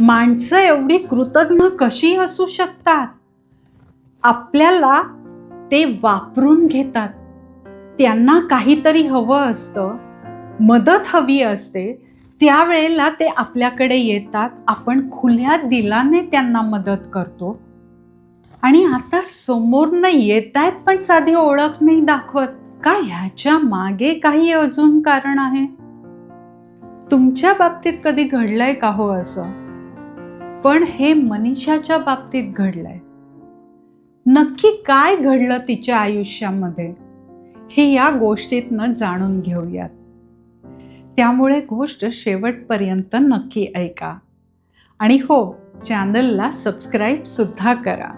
माणसं एवढी कृतज्ञ कशी असू शकतात? आपल्याला ते वापरून घेतात. त्यांना काहीतरी हवं असतं मदत हवी असते त्यावेळेला ते आपल्याकडे येतात. आपण खुल्या दिलाने त्यांना मदत करतो. आणि आता समोरनं येत आहेत पण साधी ओळख नाही दाखवत. का ह्याच्या मागे काही अजून कारण आहे? तुमच्या बाबतीत कधी घडलंय का हो असं? पण हे मनीषाच्या बाबतीत घडलंय. नक्की काय घडलं तिच्या आयुष्यामध्ये हे या गोष्टीतनं जाणून घेऊयात. त्यामुळे गोष्ट शेवटपर्यंत नक्की ऐका. आणि हो चॅनलला सबस्क्राईब सुद्धा करा.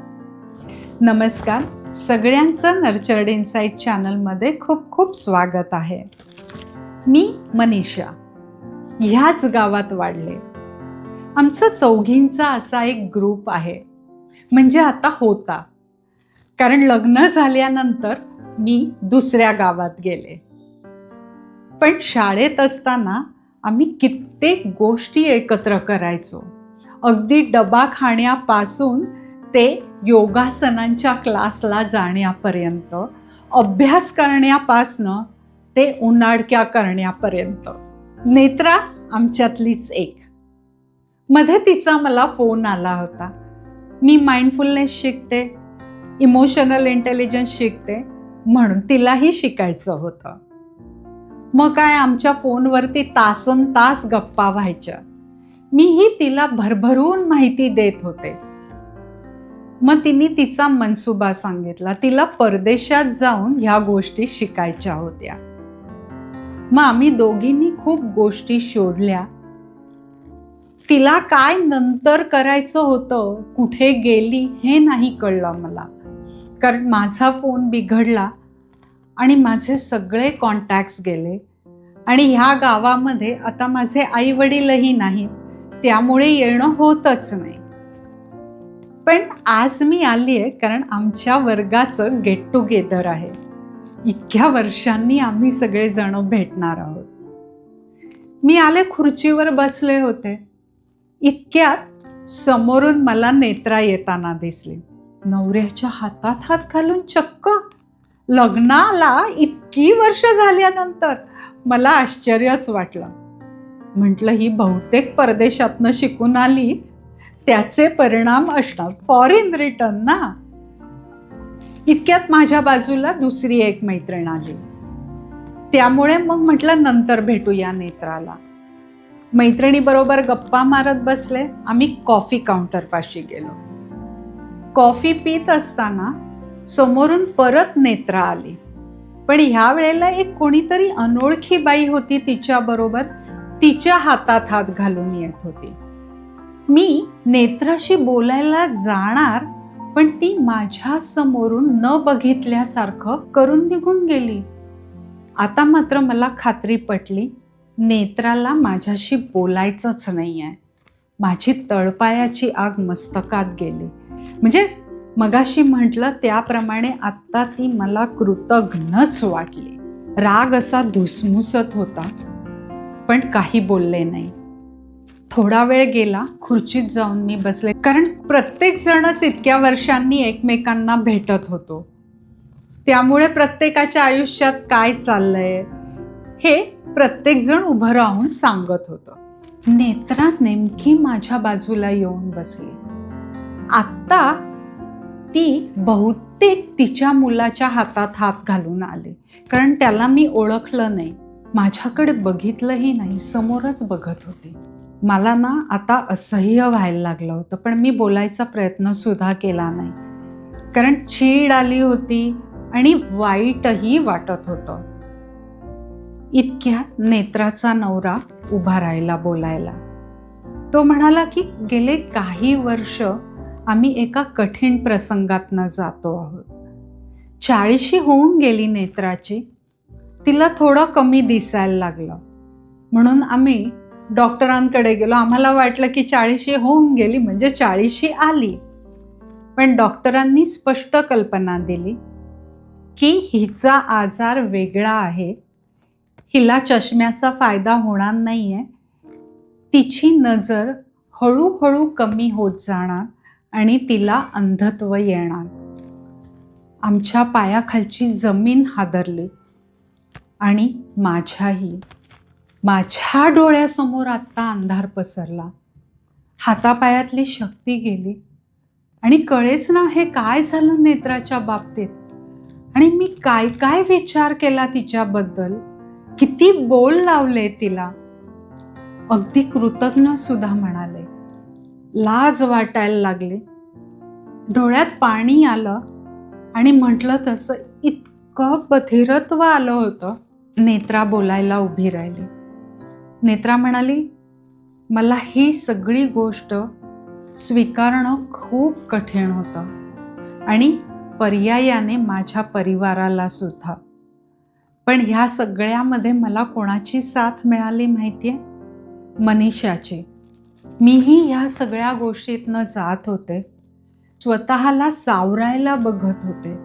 नमस्कार सगळ्यांचं नर्चर्ड इन्साईट चॅनलमध्ये खूप खूप स्वागत आहे. मी मनीषा ह्याच गावात वाढले. आमचा चौघींचा असा एक ग्रुप आहे. म्हणजे आता होता. कारण लग्न झाल्यानंतर मी दुसऱ्या गावात गेले. पण शाळेत असताना आम्ही कित्येक गोष्टी एकत्र करायचो. अगदी डबा खाण्यापासून ते योगासनांच्या क्लासला जाण्यापर्यंत अभ्यास करण्यापासनं ते उन्हाडक्या करण्यापर्यंत. नेत्रा आमच्यातलीच एक. मध्ये तिचा मला फोन आला होता. मी माइंडफुलनेस शिकते इमोशनल इंटेलिजन्स शिकते म्हणून तिलाही शिकायचं होतं. मग काय आमच्या फोनवरती तासन तास गप्पा व्हायच्या. मीही तिला भरभरून माहिती देत होते. मग तिने तिचा मनसुबा सांगितला तिला परदेशात जाऊन ह्या गोष्टी शिकायच्या होत्या. मग आम्ही दोघींनी खूप गोष्टी शोधल्या. तिला काय नंतर करायचं होतं कुठे गेली हे नाही कळलं मला. कारण माझा फोन बिघडला आणि माझे सगळे कॉन्टॅक्ट्स गेले. आणि ह्या गावामध्ये आता माझे आई वडीलही नाहीत त्यामुळे येणं होतच नाही. पण आज मी आली आहे कारण आमच्या वर्गाचं गेट टुगेदर आहे. इतक्या वर्षांनी आम्ही सगळेजण भेटणार आहोत. मी आले खुर्चीवर बसले होते. इतक्यात समोरून मला नेत्रा येताना दिसली. नवऱ्याच्या हातात हात घालून चक्क. लग्नाला इतकी वर्ष झाल्यानंतर मला आश्चर्यच वाटलं. म्हटलं ही बहुतेक परदेशातनं शिकून आली. त्याचे परिणाम असणार. फॉरेन रिटर्न ना. इतक्यात माझ्या बाजूला दुसरी एक मैत्रीण आली. त्यामुळे मग म्हटलं नंतर भेटूया नेत्राला. मैत्रिणीबरोबर गप्पा मारत बसले आम्ही कॉफी काउंटरपाशी गेलो. कॉफी पित असताना समोरून परत नेत्रा आली. पण ह्या वेळेला एक कोणीतरी अनोळखी बाई होती तिच्याबरोबर तिच्या हातात हात घालून येत होती. मी नेत्राशी बोलायला जाणार पण ती माझ्या समोरून न बघितल्यासारखं करून निघून गेली. आता मात्र मला खात्री पटली नेत्राला माझ्याशी बोलायचंच नाही आहे माझी तळपायाची आग मस्तकात गेली. म्हणजे मगाशी म्हटलं त्याप्रमाणे आत्ता ती मला कृतघ्नच वाटली. राग असा धुसमुसत होता पण काही बोलले नाही. थोडा वेळ गेला खुर्चीत जाऊन मी बसले. कारण प्रत्येक जणच इतक्या वर्षांनी एकमेकांना भेटत होतो. त्यामुळे प्रत्येकाच्या आयुष्यात काय चाललंय? हे प्रत्येकजण उभं राहून सांगत होतं. नेत्रा नेमकी माझ्या बाजूला येऊन बसली. आत्ता ती बहुतेक तिच्या मुलाच्या हातात हात घालून आले. कारण त्याला मी ओळखलं नाही. माझ्याकडे बघितलंही नाही समोरच बघत होती. मला ना आता असह्य व्हायला लागलं होतं पण मी बोलायचा प्रयत्नसुद्धा केला नाही. कारण चीड आली होती आणि वाईटही वाटत होतं. इतक्यात नेत्राचा नवरा उभा राहिला बोलायला. तो म्हणाला की गेले काही वर्ष आम्ही एका कठीण प्रसंगातनं जातो आहोत. चाळीशी होऊन गेली नेत्राची. तिला थोडं कमी दिसायला लागलं. म्हणून आम्ही डॉक्टरांकडे गेलो. आम्हाला वाटलं की चाळीशी होऊन गेली म्हणजे चाळीशी आली. पण डॉक्टरांनी स्पष्ट कल्पना दिली की हिचा आजार वेगळा आहे हिला चष्म्याचा फायदा होणार नाही आहे तिची नजर हळूहळू कमी होत जाणार आणि तिला अंधत्व येणार. आमच्या पायाखालची जमीन हादरली आणि माझ्याही माझ्या डोळ्यासमोर आत्ता अंधार पसरला. हातापायातली शक्ती गेली आणि कळेच ना हे काय झालं नेत्राच्या बाबतीत. आणि मी काय काय विचार केला तिच्याबद्दल? किती बोल लावले तिला. अगदी कृतज्ञ सुद्धा म्हणाले. लाज वाटायला लागली. डोळ्यात पाणी आलं आणि म्हटलं तसं इतकं बधिरत्व आलं होतं. नेत्रा बोलायला उभी राहिली. नेत्रा म्हणाली मला ही सगळी गोष्ट स्वीकारणं खूप कठीण होतं आणि पर्यायाने माझ्या परिवाराला सुद्धा. पण ह्या सगळ्यामध्ये मला कोणाची साथ मिळाली माहिती आहे मनीषाची. मीही ह्या सगळ्या गोष्टीतनं जात होते. स्वतःला सावरायला बघत होते.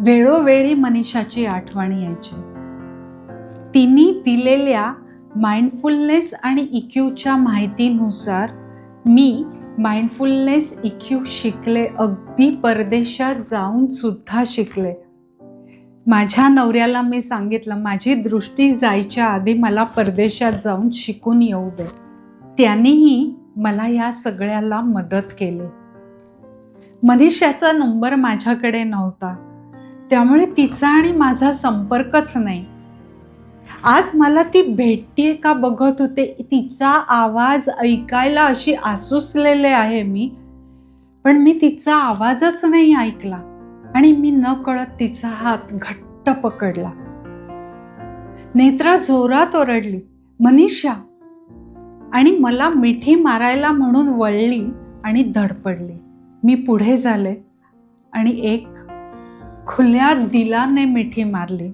वेळोवेळी मनीषाची आठवण यायची. तिने दिलेल्या माइंडफुलनेस आणि इक्यूच्या माहितीनुसार मी माइंडफुलनेस इक्यू शिकले अगदी परदेशात जाऊन सुद्धा शिकले. माझ्या नवऱ्याला मी सांगितलं माझी दृष्टी जायच्या आधी मला परदेशात जाऊन शिकून येऊ दे. त्यांनीही मला या सगळ्याला मदत केली. मनीषाचा नंबर माझ्याकडे नव्हता. त्यामुळे तिचा आणि माझा संपर्कच नाही. आज मला ती भेटतीये का बघत होते तिचा आवाज ऐकायला अशी आसुसलेले आहे मी पण मी तिचा आवाजच नाही ऐकला. आणि मी न कळत तिचा हात घट्ट पकडला. नेत्रा जोरात ओरडली मनीषा. आणि मला मिठी मारायला म्हणून वळली आणि धडपडली. मी पुढे झाले आणि एक खुल्या दिलाने मिठी मारली.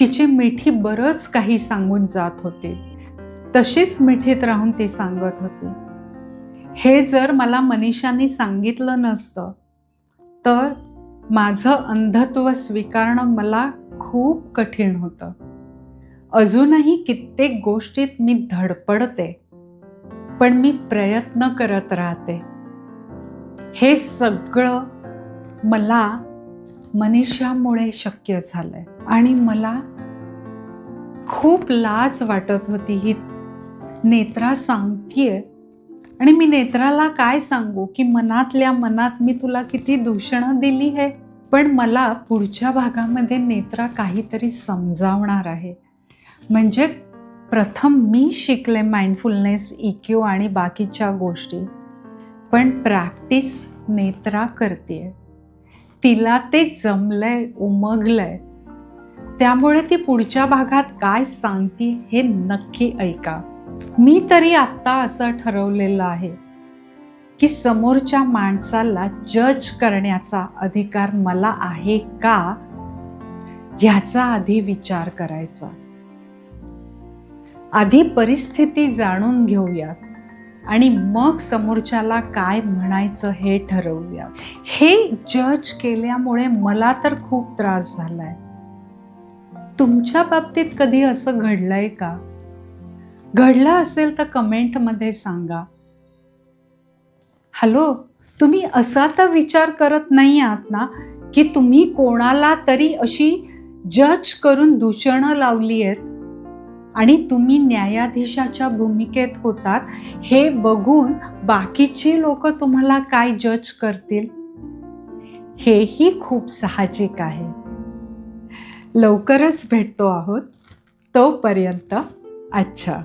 तिची मिठी बरंच काही सांगून जात होती. तशीच मिठीत राहून ती सांगत होती. हे जर मला मनीषाने सांगितलं नसतं तर माझं अंधत्व स्वीकारणं मला खूप कठीण होतं. अजूनही कित्येक गोष्टीत मी धडपडते पण मी प्रयत्न करत राहते. हे सगळं मला मनीषामुळे शक्य झालंय आणि मला खूप लाज वाटत होती. ही नेत्रा सांगतीये आणि मी नेत्राला काय सांगू की मनातल्या मनात मी तुला किती दूषणं दिली आहे पण मला पुढच्या भागामध्ये नेत्रा काहीतरी समजावणार आहे. म्हणजे प्रथम मी शिकले माइंडफुलनेस इक्यू आणि बाकीच्या गोष्टी. पण प्रॅक्टिस नेत्रा करते तिला ते जमलंय उमगलंय. त्यामुळे ती पुढच्या भागात काय सांगते हे नक्की ऐका. मी तरी आत्ता असं ठरवलेलं आहे की समोरच्या माणसाला जज करण्याचा अधिकार मला आहे का ह्याचा आधी विचार करायचा. आधी परिस्थिती जाणून घेऊयात आणि मग समोरच्याला काय म्हणायचं हे ठरवूया हे जज केल्यामुळे मला तर खूप त्रास झालाय. तुमच्या बाबतीत कधी असं घडलंय का? घडलं असेल तर कमेंटमध्ये सांगा. हॅलो तुम्ही असा तर विचार करत नाही आहात ना की तुम्ही कोणाला तरी अशी जज करून दूषणं लावली आहेत आणि तुम्ही न्यायाधीशाच्या भूमिकेत होतात हे बघून बाकीची लोक तुम्हाला काय जज करतील? हेही खूप साहजिक आहे. लवकरच भेटतो आहोत. तोपर्यंत अच्छा.